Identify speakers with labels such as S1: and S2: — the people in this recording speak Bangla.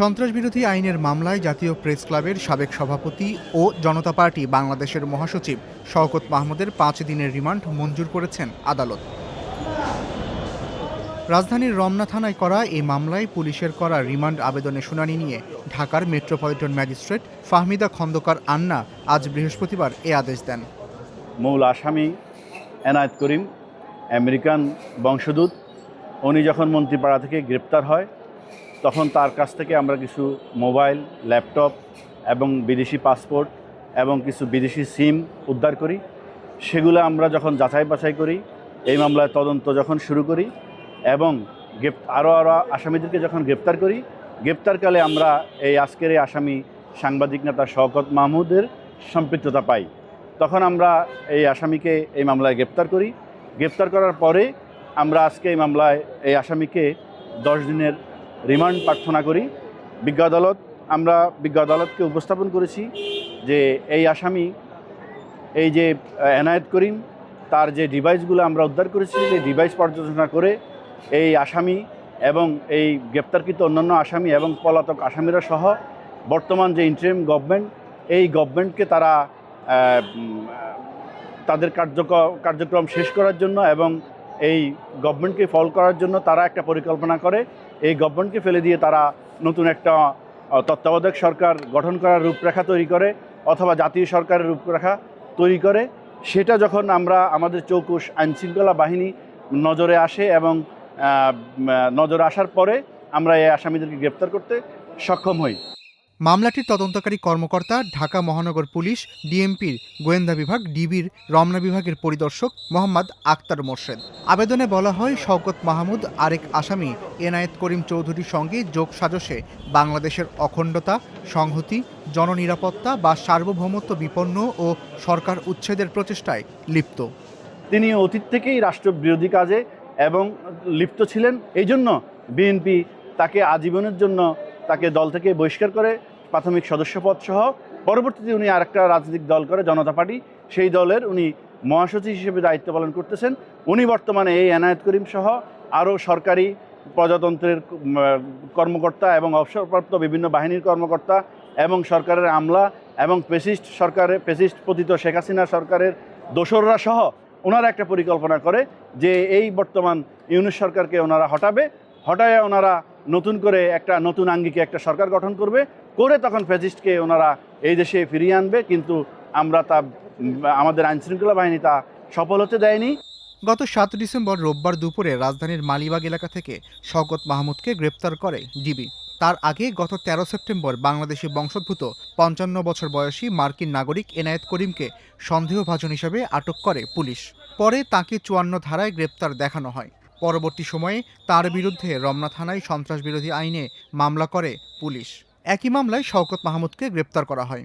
S1: সন্ত্রাসবিরোধী আইনের মামলায় জাতীয় প্রেস ক্লাবের সাবেক সভাপতি ও জনতা পার্টি বাংলাদেশের মহাসচিব শওকত মাহমুদের পাঁচ দিনের রিমান্ড মঞ্জুর করেছেন আদালত। রাজধানীর রমনা থানায় করা এই মামলায় পুলিশের করা রিমান্ড আবেদনের শুনানি নিয়ে ঢাকার মেট্রোপলিটন ম্যাজিস্ট্রেট ফাহমিদা খন্দকার আন্না আজ বৃহস্পতিবার এ আদেশ দেন।
S2: মূল আসামি এনায়েত করিম, আমেরিকান বংশদূত উনি যখন মন্ত্রীপাড়া থেকে গ্রেপ্তার হয় তখন তার কাছ থেকে আমরা কিছু মোবাইল, ল্যাপটপ এবং বিদেশি পাসপোর্ট এবং কিছু বিদেশি সিম উদ্ধার করি। সেগুলো আমরা যখন যাচাই বাছাই করি, এই মামলায় তদন্ত যখন শুরু করি এবং গ্রেপ আরও আরও আসামিদেরকে যখন গ্রেপ্তার করি, গ্রেপ্তারকালে আমরা এই আজকের এই আসামি সাংবাদিক নেতা শওকত মাহমুদের সম্পৃক্ততা পাই। তখন আমরা এই আসামিকে এই মামলায় গ্রেপ্তার করি। গ্রেপ্তার করার পরে আমরা আজকে এই মামলায় এই আসামিকে দশ দিনের রিমান্ড প্রার্থনা করি। বিজ্ঞ আদালত, আমরা বিজ্ঞ আদালতকে উপস্থাপন করেছি যে এই আসামি, এই যে এনায়েত করিম, তার যে ডিভাইসগুলো আমরা উদ্ধার করেছি সেই ডিভাইস পর্যালোচনা করে এই আসামি এবং এই গ্রেপ্তারকৃত অন্যান্য আসামি এবং পলাতক আসামিরা সহ বর্তমান যে ইন্টারিম গভর্নমেন্ট এই গভর্নমেন্টকে তারা তাদের কার্যক, কার্যক্রম শেষ করার জন্য এবং এই গভর্নমেন্টকে ফল করার জন্য তারা একটা পরিকল্পনা করে। এই গভর্নমেন্টকে ফেলে দিয়ে তারা নতুন একটা তত্ত্বাবধায়ক সরকার গঠন করার রূপরেখা তৈরি করে অথবা জাতীয় সরকারের রূপরেখা তৈরি করে, সেটা যখন আমরা আমাদের চৌকুশ আইনশৃঙ্খলা বাহিনী নজরে আসে এবং নজরে আসার পরে আমরা এই আসামিদেরকে গ্রেপ্তার করতে সক্ষম হই।
S1: মামলাটির তদন্তকারী কর্মকর্তা ঢাকা মহানগর পুলিশ, ডিএমপির গোয়েন্দা বিভাগ, ডিবির রমনা বিভাগের পরিদর্শক মোহাম্মদ আক্তার মোর্শেদ। আবেদনে বলা হয়, শওকত মাহমুদ, আরেক আসামি এনায়েত করিম চৌধুরীর সঙ্গে যোগ সাজসে বাংলাদেশের অখণ্ডতা, সংহতি, জননিরাপত্তা বা সার্বভৌমত্ব বিপন্ন ও সরকার উচ্ছেদের প্রচেষ্টায় লিপ্ত।
S2: তিনি অতীত থেকেই রাষ্ট্রবিরোধী কাজে এবং লিপ্ত ছিলেন। এই জন্য বিএনপি তাকে আজীবনের জন্য তাকে দল থেকে বহিষ্কার করে প্রাথমিক সদস্যপদ সহ পরবর্তীতে উনি আরেকটা রাজনৈতিক দল করে, জনতা পার্টি। সেই দলের উনি মহাসচিব হিসেবে দায়িত্ব পালন করতেছেন। উনি বর্তমানে এই এনায়েত করিম সহ আরও সরকারি প্রজাতন্ত্রের কর্মকর্তা এবং অবসরপ্রাপ্ত বিভিন্ন বাহিনীর কর্মকর্তা এবং সরকারের আমলা এবং পেসিস্ট সরকারের পেসিস্ট পতিত শেখ হাসিনা সরকারের দোসররা সহ ওনারা একটা পরিকল্পনা করে যে এই বর্তমান ইউনিট সরকারকে ওনারা হটাবে। হটায় ওনারা নতুন করে একটা নতুন আঙ্গিকে একটা সরকার গঠন করবে। করে তখন ফ্যাসিস্টকে ওনারা এই দেশে ফিরিয়ে আনবে, কিন্তু আমরা তা, আমাদের আইনশৃঙ্খলা বাহিনী তা সফল হতে দেয়নি।
S1: গত সাত ডিসেম্বর রোববার দুপুরে রাজধানীর মালিবাগ এলাকা থেকে শওকত মাহমুদকে গ্রেপ্তার করে ডিবি তার আগে গত তেরো সেপ্টেম্বর বাংলাদেশি বংশোদ্ভূত পঞ্চান্ন বছর বয়সী মার্কিন নাগরিক এনায়েত করিমকে সন্দেহভাজন হিসেবে আটক করে পুলিশ। পরে তাকে চুয়ান্ন ধারায় গ্রেপ্তার দেখানো হয়। পরবর্তী সময়ে তার বিরুদ্ধে রমনা থানায় সন্ত্রাসবিরোধী আইনে মামলা করে পুলিশ। একই মামলায় শওকত মাহমুদকে গ্রেপ্তার করা হয়।